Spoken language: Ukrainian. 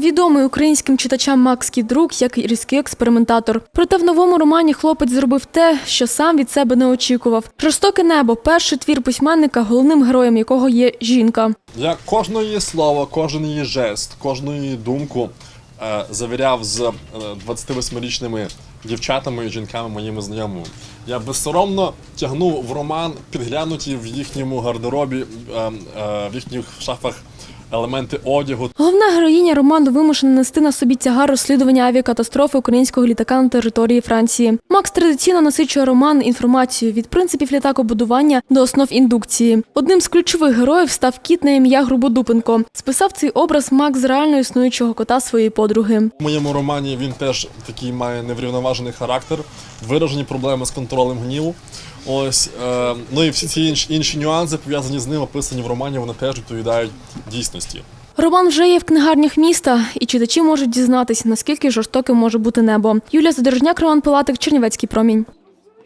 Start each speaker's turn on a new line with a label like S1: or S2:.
S1: Відомий українським читачам Макс Кідрук як різкий експериментатор. Проте в новому романі хлопець зробив те, що сам від себе не очікував. Жорстоке небо перший твір письменника, головним героєм якого є жінка.
S2: Я кожне її слово, кожен її жест, кожну її думку е, завіряв з е, 28-річними дівчатами і жінками моїми знайомими. Я безсоромно тягнув в роман підглянуті в їхньому гардеробі, е, е, в їхніх шафах елементи одягу.
S1: Головна героїня роману вимушена нести на собі тягар розслідування авіакатастрофи українського літака на території Франції. Макс традиційно насичує роман інформацією від принципів літакобудування до основ індукції. Одним з ключових героїв став кіт на ім'я Грубодупенко. Списав цей образ Макс з реально існуючого кота своєї подруги.
S2: У моєму романі він теж такий має неврівноважений характер, виражені проблеми з контролем гніву. Ось е, ну і всі ці інші, інші нюанси пов'язані з ним, описані в романі, вони теж відповідають дійсності.
S1: Роман вже є в книгарнях міста, і читачі можуть дізнатися, наскільки жорстоким може бути небо. Юлія Задержняк, Роман Пилатик, Чернівецький промінь.